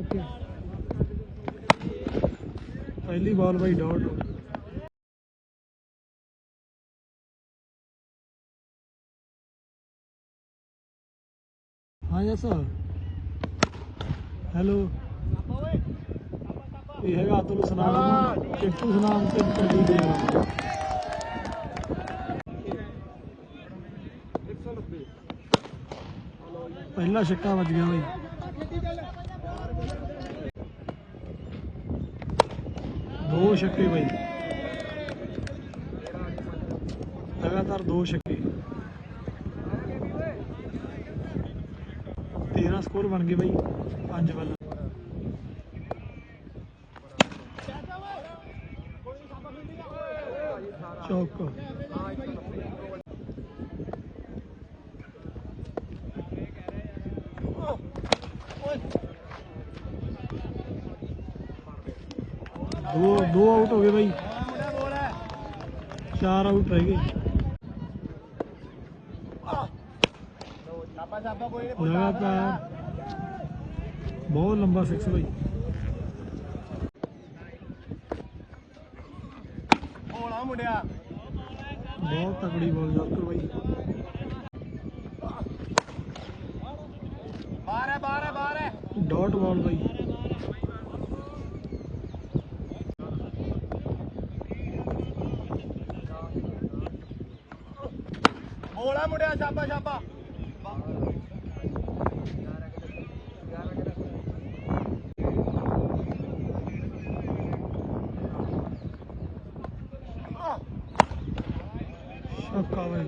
Okay ਪਹਿਲੀ ball ਬਾਈ dot. ਹਾਂ ਯਸ ਹੈਲੋ। ਇਹ ਹੈਗਾ ਅਤੁਲ ਸਨਾਮ। ਚਿੱਟੂ ਸਨਾਮ ਤੇ ਪ੍ਰਦੀਪ ਦੇਵਾ ਪਹਿਲਾ ਛੱਕਾ ਵੱਜ ਗਿਆ ਬਈ ਦੋ ਛੱਕੇ ਬਈ। ਲਗਾਤਾਰ ਦੋ ਛੱਕੇ 13 ਸਕੋਰ ਬਣ ਗਏ ਬਾਈ ਪੰਜ ਵੱਲ। ਚੌਕ। ਦੋ ਦੋ ਆਊਟ ਹੋ ਗਏ ਬਾਈ। ਚਾਰ ਆਊਟ ਰਹਿ ਗਏ। ਲਗਾਤਾਰ ਬਹੁਤ ਲੰਬਾ ਸਿਕਸ ਬਾਈ। ਹੋਲਾ ਮੁੰਡਿਆ ਬਹੁਤ ਤਕੜੀ ਬਾਲ ਯਾਰਕਰ ਬਾਈ। ਬਾਹਰ ਹੈ ਬਾਹਰ ਹੈ ਬਾਹਰ ਹੈ। ਡਾਟ ਬਾਲ ਬਾਈ ਹੋਲਾ ਮੁੰਡਿਆ ਛਾਪਾ ਛਾਪਾ ਛੱਕਾ ਬਾਈ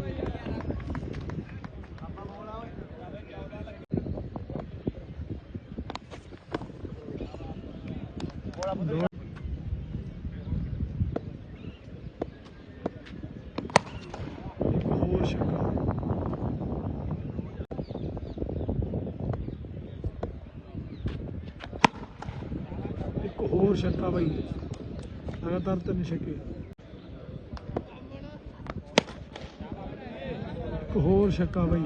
ਦੋ- ਇੱਕ ਹੋਰ ਛੱਕਾ ਇੱਕ ਹੋਰ ਛੱਕਾ ਬਾਈ। ਲਗਾਤਾਰ ਤਿੰਨ ਛੱਕੇ। ਇੱਕ ਹੋਰ ਛੱਕਾ ਬਾਈ।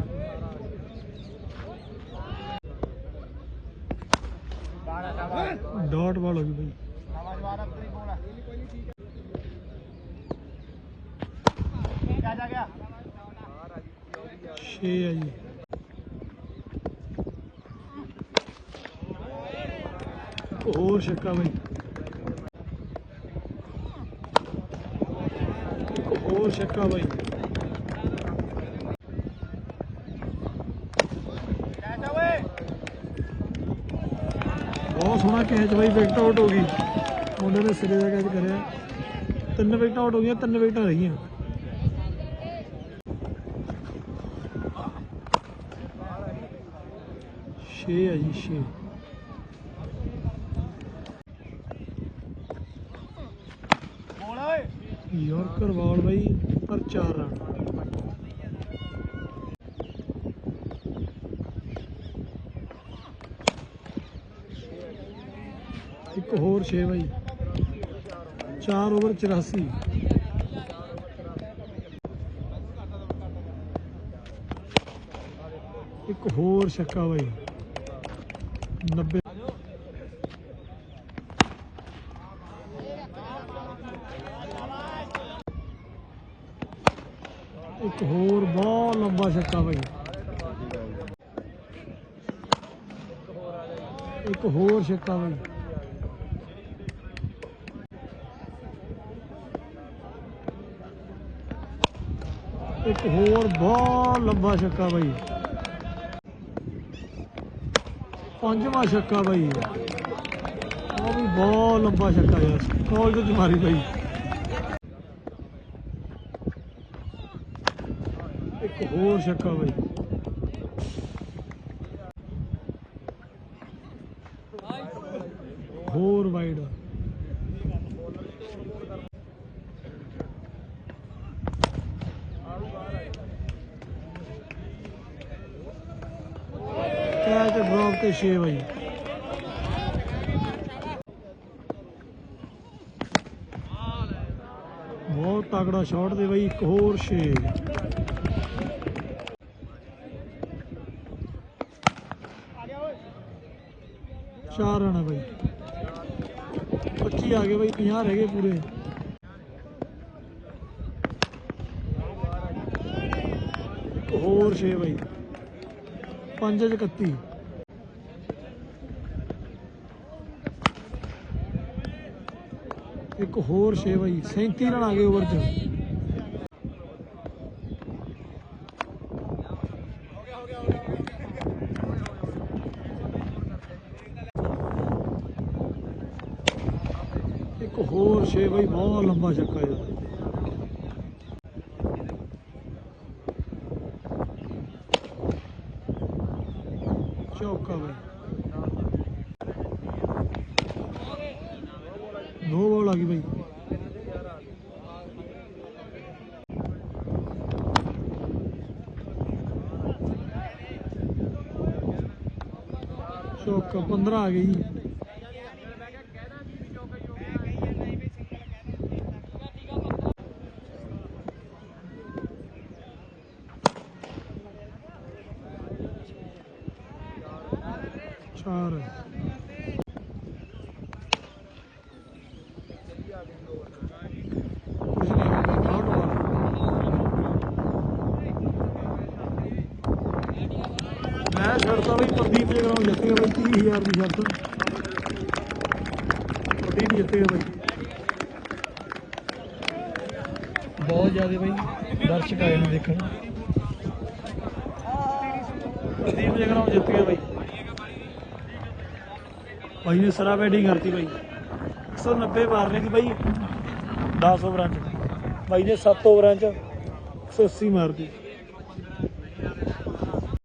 ਡਾਟ ਬਾਲ ਹੋ ਗਈ ਬਾਈ। ਆਵਾਜ਼ ਬਾਹਰ ਆਪਣੀ ਗਿਆ 6 ਹੈ ਜੀ ਇੱਕ ਹੋਰ ਛੱਕਾ ਬਾਈ ਇੱਕ ਹੋਰ ਛੱਕਾ ਬਾਈ ਬਹੁਤ ਸੋਹਣਾ ਕੈਚ ਬਾਈ ਵਿਕਟ ਆਊਟ ਹੋ ਗਈ। ਮੁੰਡੇ ਨੇ ਸਿਰੇ ਦਾ ਕੈਚ ਕਰਿਆ। ਤਿੰਨ ਵਿਕਟਾਂ ਆਊਟ ਹੋ ਗਈਆਂ, ਤਿੰਨ ਵਿਕਟਾਂ ਰਹੀਆਂ। ਛੇ ਹੈ ਜੀ, ਛੇ ਬੋਲ ਓਏ ਯਾਰਕਰ ਬਾਲ ਬਾਈ, ਪਰ 4 ਰਨ। ਇੱਕ ਹੋਰ 6 ਬਾਈ। 4 ਓਵਰ 84 ਇੱਕ ਹੋਰ ਛੱਕਾ ਬਾਈ। 90 ਇੱਕ ਹੋਰ ਬਹੁਤ ਲੰਬਾ ਛੱਕਾ ਬਾਈ ਇੱਕ ਹੋਰ ਛੱਕਾ ਬਾਈ ਇੱਕ ਹੋਰ ਬਹੁਤ ਲੰਬਾ ਛੱਕਾ ਬਾਈ ਪੰਜਵਾਂ ਛੱਕਾ ਬਾਈ ਉਹ ਵੀ ਬਹੁਤ ਲੰਬਾ ਛੱਕਾ ਯਾਰ ਕਾਲਜ ਚ ਮਾਰੀ ਬਾਈ ਹੋਰ ਛੱਕਾ ਬਾਈ। ਹੋਰ ਵਾਈਡ ਕੈਚ ਡ੍ਰੌਪ ਤੇ 6 ਬਾਈ। ਬਹੁਤ ਤਗੜਾ ਸ਼ਾਟ ਦੇ ਬਾਈ, ਇੱਕ ਹੋਰ 6 ਆ ਗਿਆ ਓਏ ਚਾਰ ਰਨ ਬਾਈ। 25 ਆ ਗਏ ਬਾਈ 50 ਰਹਿ ਗਏ ਪੂਰੇ। ਹੋਰ 6 ਬਾਈ। 5 ਚ 31 ਇੱਕ ਹੋਰ 6 ਬਾਈ 37 ਰਨ ਆ ਗਏ ਓਵਰ ਚ ਇੱਕ ਹੋਰ 6 ਬਾਈ ਬਹੁਤ ਲੰਬਾ ਛੱਕਾ ਯਾਰ ਚੌਕਾ ਬਾਈ। ਨੋ ਬਾਲ ਆ ਗਈ ਬਾਈ। ਚੌਕਾ 15 ਆ ਗਈ। ਬਾਲ ਮੈਂ ਛੱਡਦਾ ਬਈ ਪ੍ਰਦੀਪ ਦੇ ਗਰਾਉਂਡ ਜਿੱਤ ਬਈ 30000 ਦੀ ਸ਼ਰਤ। ਪ੍ਰਦੀਪ ਜਿੱਤ ਬਈ। ਬਹੁਤ ਜ਼ਿਆਦਾ ਬਈ ਦਰਸ਼ਕ ਆਏ ਨੇ ਦੇਖਣ। ਪ੍ਰਦੀਪ ਦੇ ਗਰਾਉਂਡ ਜਿੱਤ ਗਿਆ ਬਈ ਭਾਈ ਨੇ ਸਰਾ ਬੈਟਿੰਗ ਕਰਤੀ ਬਾਈ 190 ਮਾਰਨੇ ਦੀ ਬਾਈ 10 ਓਵਰਾਂ ਚ। ਬਾਈ ਨੇ 7 ਓਵਰਾਂ ਚ 180 ਮਾਰਤੀ।